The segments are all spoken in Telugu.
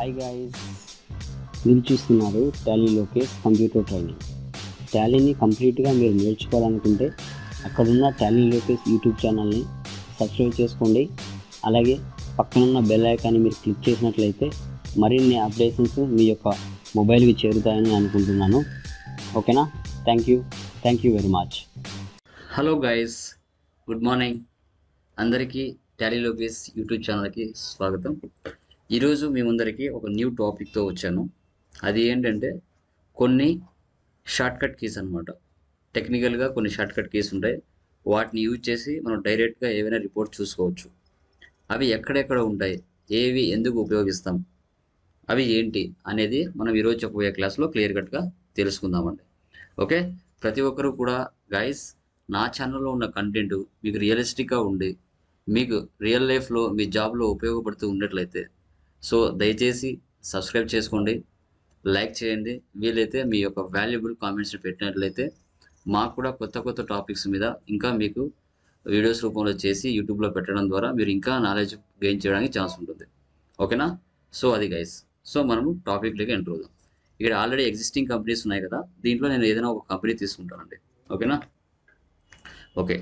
హాయ్ గాయస్ మీరు చూస్తున్నారు టాలీ లోకేష్ కంప్యూటర్ ట్రైనింగ్ టాలీని కంప్లీట్గా మీరు నేర్చుకోవాలనుకుంటే అక్కడున్న టాలీ లోకేష్ యూట్యూబ్ ఛానల్ని సబ్స్క్రైబ్ చేసుకోండి. అలాగే పక్కనున్న బెల్ ఐకాన్ని మీరు క్లిక్ చేసినట్లయితే మరిన్ని అప్డేషన్స్ మీ యొక్క మొబైల్కి చేరుతాయని అనుకుంటున్నాను. ఓకేనా? Thank you thank you very much hello guys good morning అందరికీ టాలీ లోకేష్ యూట్యూబ్ ఛానల్కి స్వాగతం. ఈరోజు మీ ముందరికి ఒక న్యూ టాపిక్తో వచ్చాను. అది ఏంటంటే కొన్ని షార్ట్కట్ కీస్ అనమాట టెక్నికల్గా కొన్ని షార్ట్కట్ కీస్ ఉంటాయి. వాటిని యూజ్ చేసి మనం డైరెక్ట్గా ఏవైనా రిపోర్ట్ చూసుకోవచ్చు. అవి ఎక్కడెక్కడ ఉంటాయి? ఏవి ఎందుకు ఉపయోగిస్తాం? అవి ఏంటి? అనేది మనం ఈరోజు చెప్పబోయే క్లాస్లో క్లియర్ కట్గా తెలుసుకుందామండి. ఓకే? ప్రతి ఒక్కరూ కూడా గైస్ నా ఛానల్లో ఉన్న కంటెంట్ మీకు రియలిస్టిక్గా ఉండి మీకు రియల్ లైఫ్లో మీ జాబ్లో ఉపయోగపడుతూ ఉన్నట్లయితే సో దయచేసి సబ్స్క్రైబ్ చేసుకోండి లైక్ చేయండి. వీలైతే మీ యొక్క వాల్యుబుల్ కామెంట్స్ పెట్టినట్లయితే మాకు కూడా కొత్త కొత్త టాపిక్స్ మీద ఇంకా మీకు వీడియోస్ రూపంలో చేసి యూట్యూబ్లో పెట్టడం ద్వారా మీరు ఇంకా నాలెడ్జ్ గెయిన్ చేయడానికి ఛాన్స్ ఉంటుంది. ఓకేనా? సో అది గైస్ సో మనము టాపిక్లోకి ఎంటర్ అవుదాం. ఇక్కడ ఆల్రెడీ ఎగ్జిస్టింగ్ కంపెనీస్ ఉన్నాయి కదా దీంట్లో నేను ఏదైనా ఒక కంపెనీ తీసుకుంటానండి. ఓకేనా? ఓకే.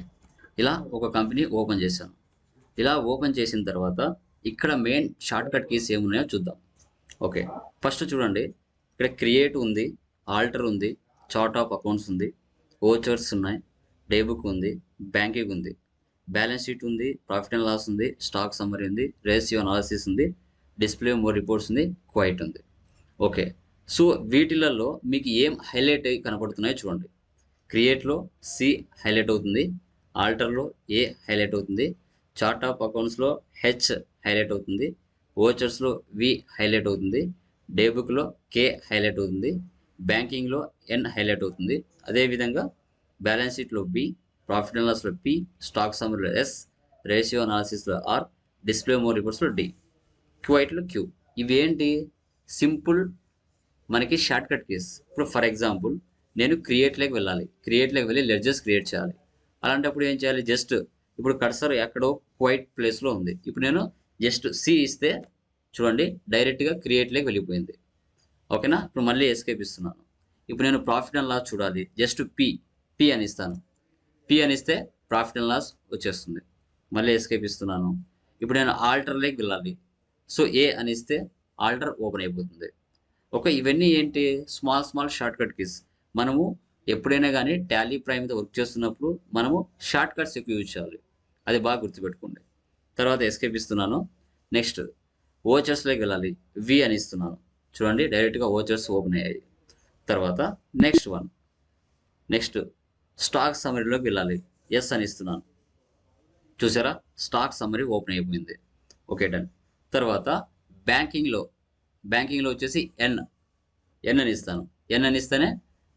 ఇలా ఒక కంపెనీ ఓపెన్ చేశాను. ఇలా ఓపెన్ చేసిన తర్వాత ఇక్కడ మెయిన్ షార్ట్ కట్ కీస్ ఏమున్నాయో చూద్దాం. ఓకే ఫస్ట్ చూడండి. ఇక్కడ క్రియేట్ ఉంది ఆల్టర్ ఉంది చార్ట్ ఆఫ్ అకౌంట్స్ ఉంది ఓచర్స్ ఉన్నాయి డేబుక్ ఉంది బ్యాంకింగ్ ఉంది బ్యాలెన్స్ షీట్ ఉంది ప్రాఫిట్ అండ్ లాస్ ఉంది స్టాక్ సమ్మరీ ఉంది రేసియో అనాలిసిస్ ఉంది డిస్ప్లే మోర్ రిపోర్ట్స్ ఉంది క్వైట్ ఉంది. ఓకే సో వీటిలలో మీకు ఏం హైలైట్ అయ్యి కనపడుతున్నాయో చూడండి. క్రియేట్లో సి హైలైట్ అవుతుంది ఆల్టర్లో ఏ హైలైట్ అవుతుంది చార్ట్ ఆఫ్ అకౌంట్స్లో హెచ్ హైలైట్ అవుతుంది. ఓచర్స్లో వి హైలైట్ అవుతుంది. డే బుక్లో కే హైలైట్ అవుతుంది. బ్యాంకింగ్లో ఎన్ హైలైట్ అవుతుంది. అదేవిధంగా బ్యాలెన్స్ షీట్లో బి ప్రాఫిట్ అండ్ లాస్లో పి స్టాక్ సమ్మర్లో ఎస్ రేషియో అనాలిసిస్లో ఆర్ డిస్ప్లే మోర్ రిపోర్ట్స్లో డి క్వైట్లో క్యూ ఇవేంటి? సింపుల్ మనకి షార్ట్ కట్ కేస్ ఇప్పుడు ఫర్ ఎగ్జాంపుల్ నేను క్రియేట్లోకి వెళ్ళాలి. క్రియేట్లోకి వెళ్ళి లెడ్జెస్ క్రియేట్ చేయాలి. అలాంటప్పుడు ఏం చేయాలి? జస్ట్ ఇప్పుడు కర్సర్ ఎక్కడో క్వైట్ ప్లేస్లో ఉంది. ఇప్పుడు నేను జస్ట్ సి ఇస్తే చూడండి డైరెక్ట్గా క్రియేట్లోకి వెళ్ళిపోయింది. ఓకేనా? ఇప్పుడు మళ్ళీ ఎస్కేప్ ఇస్తున్నాను. ఇప్పుడు నేను ప్రాఫిట్ అండ్ లాస్ చూడాలి. జస్ట్ పి పి అని ఇస్తాను. పి అని ఇస్తే ప్రాఫిట్ అండ్ లాస్ వచ్చేస్తుంది. మళ్ళీ ఎస్కేప్ ఇస్తున్నాను. ఇప్పుడు నేను ఆల్టర్లోకి వెళ్ళాలి. సో ఏ అని ఇస్తే ఆల్టర్ ఓపెన్ అయిపోతుంది. ఓకే ఇవన్నీ ఏంటి? Small small shortcut keys. మనము ఎప్పుడైనా కానీ టాలీ ప్రైమ్ మీద వర్క్ చేస్తున్నప్పుడు మనము షార్ట్ కట్స్ ఎక్కువ యూజ్ చేయాలి. అది బాగా గుర్తుపెట్టుకోండి. తర్వాత ఎస్కేప్ ఇస్తున్నాను. నెక్స్ట్ ఓచర్స్లోకి వెళ్ళాలి. వి అని ఇస్తున్నాను. చూడండి డైరెక్ట్గా ఓచర్స్ ఓపెన్ అయ్యాయి. తర్వాత నెక్స్ట్ వన్ నెక్స్ట్ స్టాక్ సమరీలోకి వెళ్ళాలి. ఎస్ అని ఇస్తున్నాను. చూసారా? స్టాక్ సమరీ ఓపెన్ అయిపోయింది. ఓకే డన్ తర్వాత బ్యాంకింగ్లో బ్యాంకింగ్లో వచ్చేసి ఎన్ ఎన్ అని ఇస్తాను. ఎన్ అని ఇస్తేనే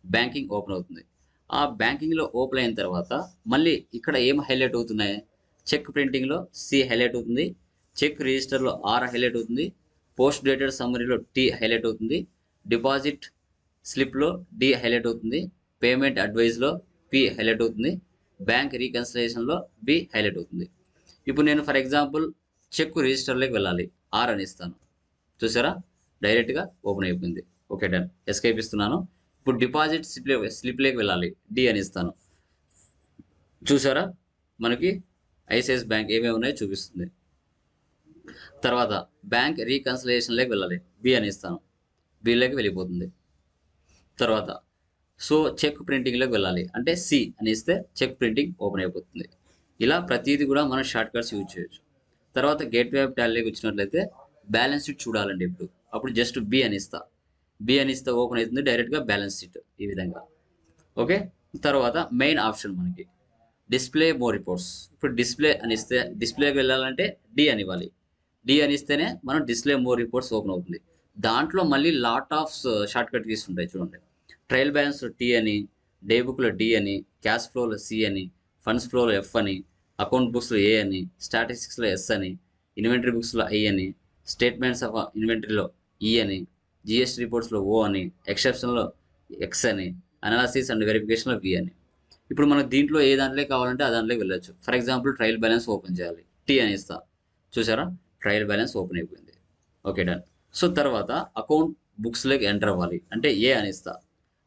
బ్యాంకింగ్ ఓపెన్ అవుతుంది. ఆ బ్యాంకింగ్లో ఓపెన్ అయిన తర్వాత మళ్ళీ ఇక్కడ ఏం హైలైట్ అవుతున్నాయి? చెక్ ప్రింటింగ్లో సి హైలైట్ అవుతుంది. చెక్ రిజిస్టర్లో ఆర్ హైలైట్ అవుతుంది. పోస్ట్ డేటెడ్ సమ్మరీలో టీ హైలైట్ అవుతుంది. డిపాజిట్ స్లిప్లో డి హైలైట్ అవుతుంది. పేమెంట్ అడ్వైజ్లో పి హైలైట్ అవుతుంది. బ్యాంక్ రీకన్సిలేషన్లో బి హైలైట్ అవుతుంది. ఇప్పుడు నేను ఫర్ ఎగ్జాంపుల్ చెక్ రిజిస్టర్లోకి వెళ్ళాలి. ఆర్ అని ఇస్తాను. చూసారా? డైరెక్ట్గా ఓపెన్ అయిపోయింది. Okay done. ఎస్కేప్ ఇస్తున్నాను. ఇప్పుడు డిపాజిట్ స్లిప్ స్లిప్లోకి వెళ్ళాలి. డి అని ఇస్తాను. చూసారా? మనకి ఐసిఐసి బ్యాంక్ ఏమేమి ఉన్నాయో చూపిస్తుంది. తర్వాత బ్యాంక్ రీకన్సిలేషన్లోకి వెళ్ళాలి. బి అని ఇస్తాను బిలోకి వెళ్ళిపోతుంది. తర్వాత సో చెక్ ప్రింటింగ్లోకి వెళ్ళాలి. అంటే సి అని ఇస్తే చెక్ ప్రింటింగ్ ఓపెన్ అయిపోతుంది. ఇలా ప్రతిదీ కూడా మనం షార్ట్ కట్స్ యూజ్ చేయొచ్చు. తర్వాత గేట్ వే టాలీకి వచ్చినట్లయితే బ్యాలెన్స్ షీట్ చూడాలండి ఇప్పుడు. అప్పుడు జస్ట్ బి అని ఇస్తా. బి అని ఇస్తే ఓపెన్ అవుతుంది. డైరెక్ట్గా బ్యాలెన్స్ షీట్ ఈ విధంగా. ఓకే? తర్వాత మెయిన్ ఆప్షన్ మనకి. Display more reports. ఇప్పుడు డిస్ప్లే అని ఇస్తే డిస్ప్లేకి వెళ్ళాలంటే డి అని ఇవ్వాలి. డి అని ఇస్తేనే మనం డిస్ప్లే మోర్ రిపోర్ట్స్ ఓపెన్ అవుతుంది. దాంట్లో మళ్ళీ lot of shortcut keys ఉంటాయి చూడండి. ట్రయల్ బ్యాలెన్స్లో టీ అని డే బుక్లో డి అని క్యాష్ ఫ్లోలో సి అని ఫండ్స్ ఫ్లోలో ఎఫ్ అని అకౌంట్ బుక్స్లో ఏ అని స్టాటిస్టిక్స్లో ఎస్ అని ఇన్వెంటరీ బుక్స్లో ఐ అని స్టేట్మెంట్స్ ఆఫ్ ఇన్వెంటరీలో ఈ అని జిఎస్టీ రిపోర్ట్స్లో ఓ అని ఎక్సెప్షన్లో ఎక్స్ అని అనాలసిస్ అండ్ వెరిఫికేషన్లో వి అని. ఇప్పుడు మనకు దీంట్లో ఏ దాంట్లో కావాలంటే ఆ దాంట్లోకి వెళ్ళొచ్చు. For example trial balance open చేయాలి. టీ అని ఇస్తా. చూసారా? ట్రయల్ బ్యాలెన్స్ ఓపెన్ అయిపోయింది. ఓకే డన్ సో తర్వాత అకౌంట్ బుక్స్లోకి ఎంటర్ అవ్వాలి. అంటే ఏ అని ఇస్తా.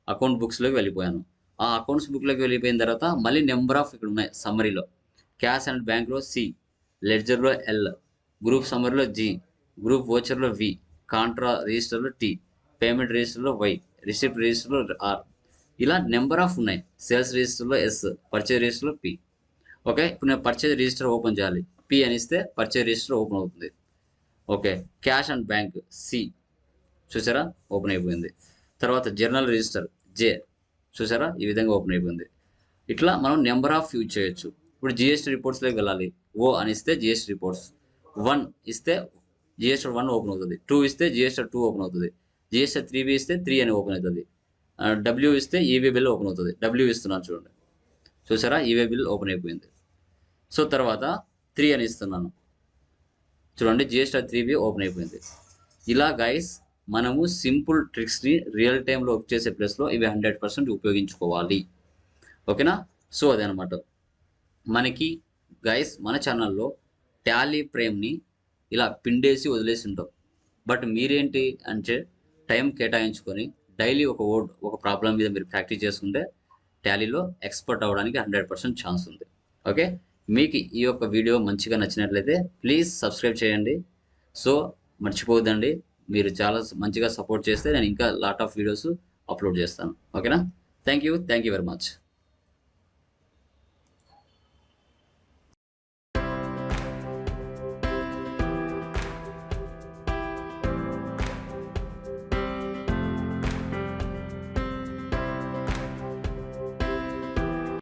అకౌంట్ బుక్స్లోకి వెళ్ళిపోయాను. ఆ అకౌంట్స్ బుక్లోకి వెళ్ళిపోయిన తర్వాత మళ్ళీ నెంబర్ ఆఫ్ ఇక్కడ ఉన్నాయి. సమ్మరీలో క్యాష్ అండ్ బ్యాంక్లో సి లెడ్జర్లో ఎల్ గ్రూప్ సమ్మరీలో జి గ్రూప్ ఓచర్లో వి కాంట్రా రిజిస్టర్లో టి పేమెంట్ రిజిస్టర్లో వై రిసిప్ట్ రిజిస్టర్లో ఆర్ ఇలా నెంబర్ ఆఫ్ ఉన్నాయి. సేల్స్ రిజిస్టర్లో ఎస్ పర్చేజ్ రిజిస్టర్లో పి. ఓకే? ఇప్పుడు నేను పర్చేజ్ రిజిస్టర్ ఓపెన్ చేయాలి. పి అని ఇస్తే పర్చేజ్ రిజిస్టర్ ఓపెన్ అవుతుంది. Okay? Cash and bank C. చూసారా? ఓపెన్ అయిపోయింది. తర్వాత జర్నల్ రిజిస్టర్ జే. చూసారా? ఈ విధంగా ఓపెన్ అయిపోయింది. ఇట్లా మనం నెంబర్ ఆఫ్ యూజ్ చేయొచ్చు. ఇప్పుడు జిఎస్టీ రిపోర్ట్స్లోకి వెళ్ళాలి. ఓ అని ఇస్తే జిఎస్టీ రిపోర్ట్స్. వన్ ఇస్తే జిఎస్టీ వన్ ఓపెన్ అవుతుంది. టూ ఇస్తే జిఎస్టీ టూ ఓపెన్ అవుతుంది. జిఎస్టీ త్రీ బి ఇస్తే త్రీ అని ఓపెన్ అవుతుంది. డబ్ల్యూ ఇస్తే ఈవీ బిల్ ఓపెన్ అవుతుంది. డబ్ల్యూ ఇస్తున్నాను చూడండి. చూసారా? ఈవీ బిల్ ఓపెన్ అయిపోయింది. సో తర్వాత త్రీ అని ఇస్తున్నాను. చూడండి జిఎస్టీ త్రీ బి ఓపెన్ అయిపోయింది. ఇలా గైస్ మనము సింపుల్ ట్రిక్స్ని రియల్ టైంలో వర్క్ చేసే ప్లేస్లో ఇవి హండ్రెడ్ పర్సెంట్ ఉపయోగించుకోవాలి. ఓకేనా సో అదనమాట. మనకి గైస్ మన ఛానల్లో ట్యాలీ ప్రేమ్ని ఇలా పిండేసి వదిలేసి ఉంటాం. బట్ మీరేంటి అంటే టైం కేటాయించుకొని డైలీ ఒక వర్డ్ ఒక ప్రాబ్లం మీద మీరు ప్రాక్టీస్ చేసుకుంటే టాలీలో ఎక్స్పర్ట్ అవ్వడానికి హండ్రెడ్ పర్సెంట్ ఛాన్స్ ఉంది. ఓకే? మీకు ఈ యొక్క వీడియో మంచిగా నచ్చినట్లయితే ప్లీజ్ సబ్స్క్రైబ్ చేయండి. సో మర్చిపోవద్దండి. మీరు చాలా మంచిగా సపోర్ట్ చేస్తే నేను ఇంకా లాట్ ఆఫ్ వీడియోస్ అప్లోడ్ చేస్తాను. ఓకేనా? Thank you. Thank you very much.